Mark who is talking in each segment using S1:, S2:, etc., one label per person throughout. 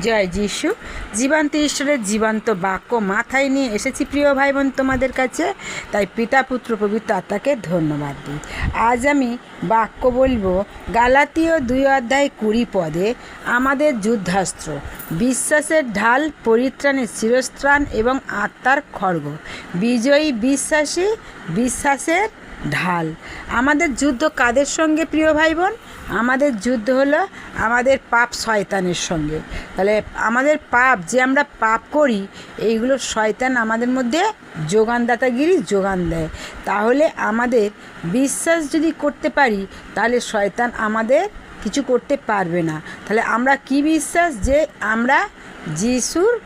S1: জয় যিশু। জীবান্ত ঈশ্বরের জীবন্ত বাক্য মাথায় নিয়ে এসেছি প্রিয় ভাই বোন তোমাদের কাছে। তাই পিতা, পুত্র, পবিত্র আত্মাকে ধন্যবাদ দিই। আজ আমি বাক্য বলব, গালাতীয় দুই অধ্যায় কুড়ি পদে আমাদের যুদ্ধাস্ত্র, বিশ্বাসের ঢাল, পরিত্রাণের শিরস্ত্রাণ এবং আত্মার খড়গ। বিজয়ী বিশ্বাসী, বিশ্বাসের ঢাল। আমাদের যুদ্ধ কাদের সঙ্গে, প্রিয় ভাই বোন আমাদের যুদ্ধ হলো আমাদের পাপ শয়তানের সঙ্গে। তাহলে আমাদের পাপ, যে আমরা পাপ করি, এইগুলো শয়তান আমাদের মধ্যে যোগানদাতাগিরি যোগান দেয়। তাহলে আমাদের বিশ্বাস যদি করতে পারি, তাহলে শয়তান আমাদের কিছু করতে পারবে না। তাহলে আমরা কি বিশ্বাস? যে আমরা যিশুর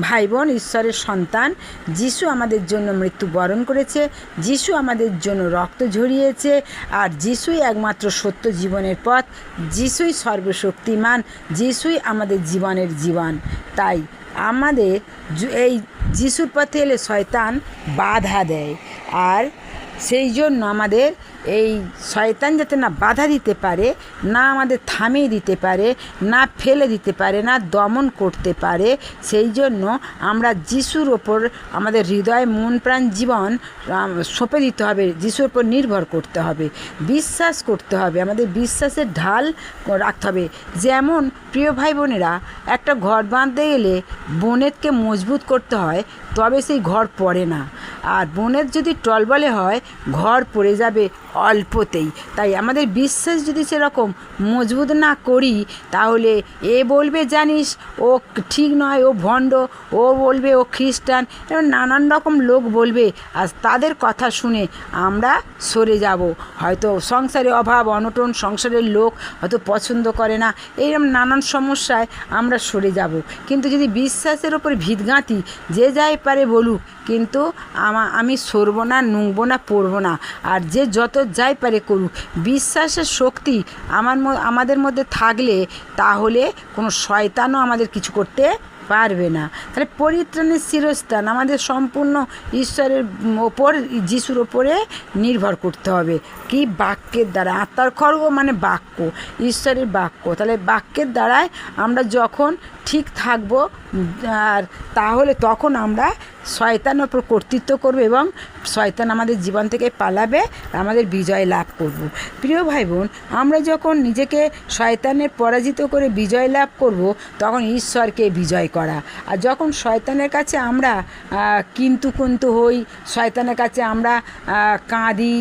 S1: ভাই বোন ঈশ্বরের সন্তান, যিশু আমাদের জন্য মৃত্যুবরণ করেছে, যিশু আমাদের জন্য রক্ত ঝরিয়েছে, আর যিশুই একমাত্র সত্য জীবনের পথ, যিশুই সর্বশক্তিমান, যিশুই আমাদের জীবনের জীবন। তাই আমাদের এই যিশুর পথে এলে শয়তান বাধা দেয়, আর সেই জন্য আমাদের এই শয়তান যাতে না বাধা দিতে পারে, না আমাদের থামিয়ে দিতে পারে, না ফেলে দিতে পারে, না দমন করতে পারে, সেই জন্য আমরা যিশুর ওপর আমাদের হৃদয়, মন, প্রাণ, জীবন সঁপে দিতে হবে। যিশুর ওপর নির্ভর করতে হবে, বিশ্বাস করতে হবে, আমাদের বিশ্বাসের ঢাল রাখতে হবে। যেমন প্রিয় ভাই বোনেরা, একটা ঘর বাঁধতে গেলে বোনেতকে মজবুত করতে হয়, তবে সেই ঘর পড়ে না। আর বোনের যদি টলবলে হয়, ঘর পড়ে যাবে। অল্পতেই। তাই আমাদের বিশ্বাস যদি সেরকম মজবুত না করি, তাহলে এ বলবে, জানিস, ও ঠিক নয়, ও ভণ্ড, ও বলবে, ও খ্রিস্টান, এরকম নানান রকম লোক বলবে, আর তাদের কথা শুনে আমরা সরে যাব। হয়তো সংসারে অভাব, অনটন, সংসারের লোক হয়তো পছন্দ করে না, এইরকম নানান সমস্যায় আমরা সরে যাব। কিন্তু যদি বিশ্বাসের ওপর ভিত গাঁথি, যে যাই পারে বলুক, কিন্তু আমা, আমি সরব না নুংবো না, পড়ব না। আর যে যত যাই পারে করুক। বিশ্বাসের শক্তি আমার আমাদের মধ্যে থাকলে তাহলে কোনো শয়তানও আমাদের কিছু করতে পারবে না। তাহলে পরিত্রাণের শিরস্থান আমাদের সম্পূর্ণ ঈশ্বরের ওপর, যিশুর ওপরে নির্ভর করতে হবে। কি বাক্যের দ্বারা? আত্মার খর্গ মানে বাক্য, ঈশ্বরের বাক্য। তাহলে বাক্যের দ্বারাই আমরা যখন ঠিক থাকব আর তাহলে তখন আমরা শয়তানের ওপর কর্তৃত্ব করব এবং শয়তান আমাদের জীবন থেকে পালাবে, আমাদের বিজয় লাভ করব। প্রিয় ভাই বোন আমরা যখন নিজেকে শয়তানের পরাজিত করে বিজয় লাভ করব, তখন ঈশ্বরকে বিজয় করা। আর যখন শয়তানের কাছে আমরা কিন্তু কিন্তু হই, শয়তানের কাছে আমরা কাঁদি,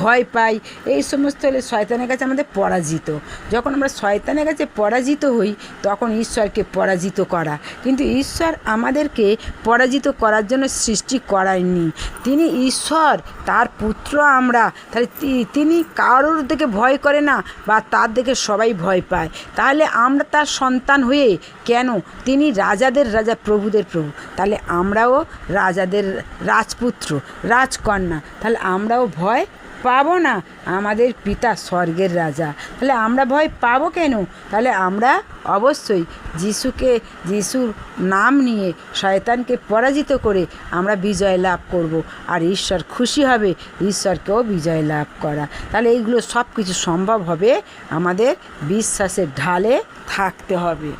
S1: ভয় পাই, এই সমস্ত হলে শয়তানের কাছে আমাদের পরাজিত। যখন আমরা শয়তানের কাছে পরাজিত হই, তখন ঈশ্বরকে পরাজিত করা। কিন্তু ঈশ্বর আমাদেরকে পরাজিত করার জন্য সৃষ্টি করায়নি। তিনি ঈশ্বর, তার পুত্র আমরা। তাহলে তিনি কারোর দিকে ভয় করে না বা তার দিকে সবাই ভয় পায়। তাহলে আমরা তার সন্তান হয়ে কেন? তিনি রাজাদের রাজা, প্রভুদের প্রভু। তাহলে আমরাও রাজাদের রাজপুত্র, রাজকন্যা। তাহলে আমরাও ভয় পাবো না? আমাদের পিতা স্বর্গের রাজা। তাহলে আমরা ভয় পাবো কেন? তাহলে আমরা অবশ্যই যিশুকে, যিশুর নাম নিয়ে শয়তানকে পরাজিত করে আমরা বিজয় লাভ করব। আর ঈশ্বর খুশি হবে, ঈশ্বরকেও বিজয় লাভ করা। তাহলে এইগুলো সব কিছু সম্ভব হবে আমাদের বিশ্বাসের ঢালে থাকতে হবে।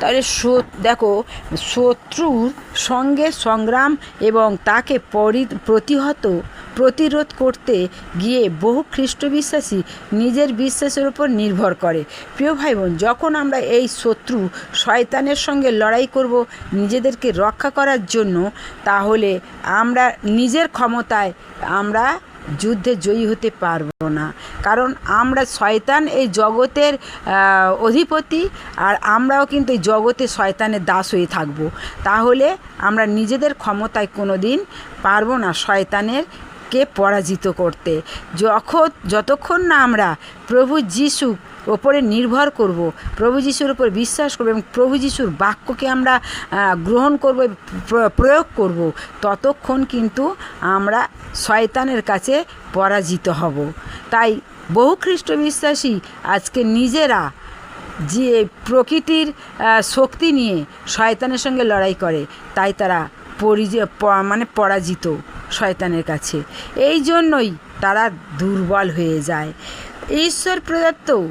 S1: তাহলে দেখো, শত্রুর সঙ্গে সংগ্রাম এবং তাকে পরি- প্রতিহত, প্রতিরোধ করতে গিয়ে বহু খ্রিস্ট বিশ্বাসী নিজের বিশ্বাসের উপর নির্ভর করে। প্রিয় ভাই বোন যখন আমরা এই শত্রু শয়তানের সঙ্গে লড়াই করব নিজেদেরকে রক্ষা করার জন্য, তাহলে আমরা নিজের ক্ষমতায় আমরা যুদ্ধে জয়ী হতে পারব না। কারণ আমরা শয়তান এই জগতের অধিপতি আর আমরাও কিন্তু এই জগতে শয়তানের দাস হয়ে থাকব। তাহলে আমরা নিজেদের ক্ষমতায় কোনো দিন পারব না শয়তানের কে পরাজিত করতে। যখন, যতক্ষণ না আমরা প্রভু যিশু ওপরে নির্ভর করব। প্রভু যিশুর উপর বিশ্বাস করব এবং প্রভু যিশুর বাক্যকে আমরা গ্রহণ করব প্র- প্রয়োগ করব। ততক্ষণ কিন্তু আমরা শয়তানের কাছে পরাজিত হব। তাই বহু খ্রিস্ট বিশ্বাসী আজকে নিজেরা যে প্রকৃতির শক্তি নিয়ে শয়তানের সঙ্গে লড়াই করে, তাই তারা মানে পরাজিত শয়তানের কাছে। এই জন্যই তারা দুর্বল হয়ে যায়। ঈশ্বর প্রদত্ত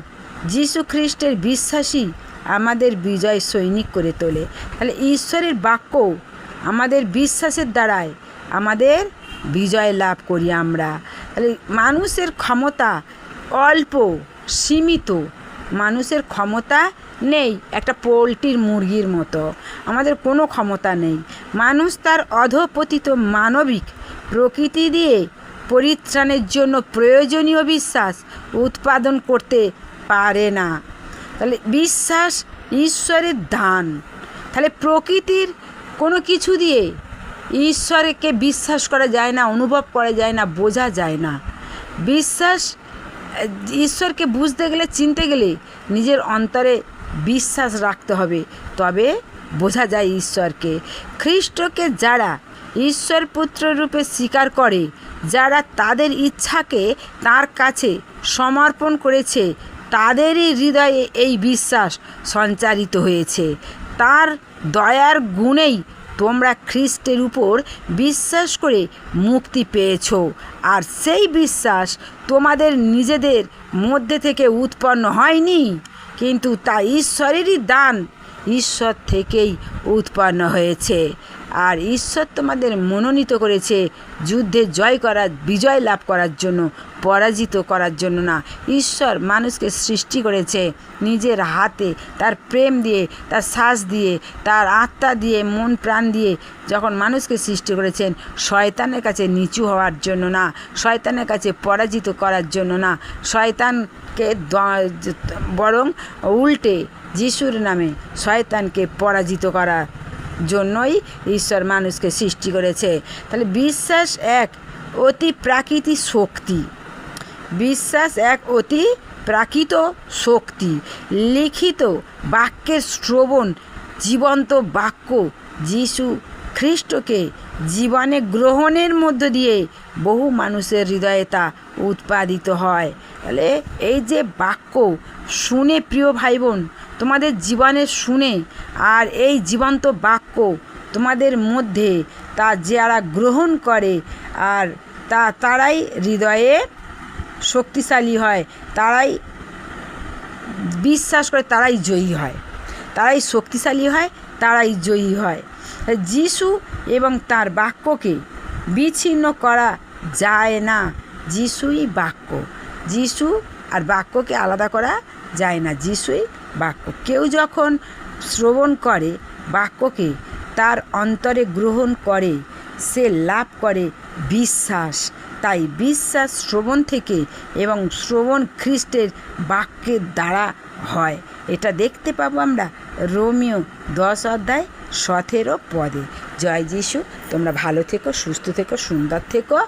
S1: যীশু খ্রিস্টের বিশ্বাসী আমাদের বিজয় সৈনিক করে তোলে। তাহলে ঈশ্বরের বাক্য আমাদের বিশ্বাসের দ্বারাই আমাদের বিজয় লাভ করি আমরা। তাহলে মানুষের ক্ষমতা অল্প, সীমিত। মানুষের ক্ষমতা নেই, একটা পোলট্রির মুরগির মতো। আমাদের কোনো ক্ষমতা নেই। মানুষ তার অধপতিত মানবিক প্রকৃতি দিয়ে পরিত্রাণের জন্য প্রয়োজনীয় বিশ্বাস উৎপাদন করতে পারে না। তাহলে বিশ্বাস ঈশ্বরের দান। তাহলে প্রকৃতির কোনো কিছু দিয়ে ঈশ্বরকে বিশ্বাস করা যায় না, অনুভব করা যায় না, বোঝা যায় না। বিশ্বাস, ঈশ্বরকে বুঝতে গেলে, চিনতে গেলে নিজের অন্তরে বিশ্বাস রাখতে হবে। তবে বোঝা যায় ঈশ্বরকে। খ্রিস্টকে যারা ঈশ্বর পুত্র রূপে স্বীকার করে, যারা তাদের ইচ্ছাকে তার কাছে সমর্পণ করেছে তাদেরই হৃদয়ে এই বিশ্বাস সঞ্চারিত হয়েছে। তার দয়ার গুণেই তোমরা খ্রিস্টের উপর বিশ্বাস করে মুক্তি পেয়েছ। আর সেই বিশ্বাস তোমাদের নিজেদের মধ্যে থেকে উৎপন্ন হয়নি, কিন্তু তা ঈশ্বরেরই দান ঈশ্বর থেকেই উৎপন্ন হয়েছে। আর ঈশ্বর তোমাদের মনোনীত করেছে যুদ্ধে জয় করার, বিজয় লাভ করার জন্য, পরাজিত করার জন্য না। ঈশ্বর মানুষকে সৃষ্টি করেছে নিজের হাতে, তার প্রেম দিয়ে, তার শ্বাস দিয়ে, তার আত্মা দিয়ে, মন প্রাণ দিয়ে। যখন মানুষকে সৃষ্টি করেছেন, শয়তানের কাছে নিচু হওয়ার জন্য না, শয়তানের কাছে পরাজিত করার জন্য না, শয়তানকে বরং উল্টে, যিশুর নামে শয়তানকে পরাজিত করা। জন্যই ঈশ্বর মানুষকে সৃষ্টি করেছে। তাহলে বিশ্বাস এক অতি প্রাকৃতিক শক্তি। বিশ্বাস এক অতি প্রাকৃত শক্তি। লিখিত বাক্যের শ্রবণ জীবন্ত বাক্য যিশু খ্রিস্টকে জীবনে গ্রহণের মধ্য দিয়ে বহু মানুষের হৃদয়ে তা উৎপাদিত হয়। তাহলে এই যে বাক্য, শুনে প্রিয় ভাই বোন তোমাদের জীবনে শুনে আর এই জীবন্ত বাক্য তোমাদের মধ্যে তা যারা গ্রহণ করে আর তা তারাই হৃদয়ে শক্তিশালী হয়, তারাই বিশ্বাস করে তারাই জয়ী হয়। তারাই শক্তিশালী হয়, তারাই জয়ী হয়। যিশু এবং তার বাক্যকে বিচ্ছিন্ন করা যায় না। যিশুই বাক্য। যিশু আর বাক্যকে আলাদা করা যায় না। যিশুই বাক্য। কেউ যখন শ্রবণ করে বাক্যকে, তার অন্তরে গ্রহণ করে, সে লাভ করে বিশ্বাস। তাই বিশ্বাস শ্রবণ থেকে এবং শ্রবণ খ্রিস্টের বাক্যের দ্বারা হয়। এটা দেখতে পাবো আমরা রোমিও দশ অধ্যায় সতেরো পদে। জয় যিশু। তোমরা ভালো থেকো, সুস্থ থেকো, সুন্দর থেকো।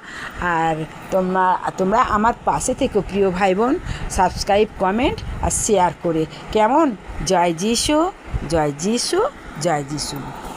S1: আর তোমরা তোমরা আমার পাশে থেকো প্রিয় ভাই বোন সাবস্ক্রাইব কমেন্ট আর শেয়ার করে। কেমন? জয় যিশু জয় যিশু জয় যিশু।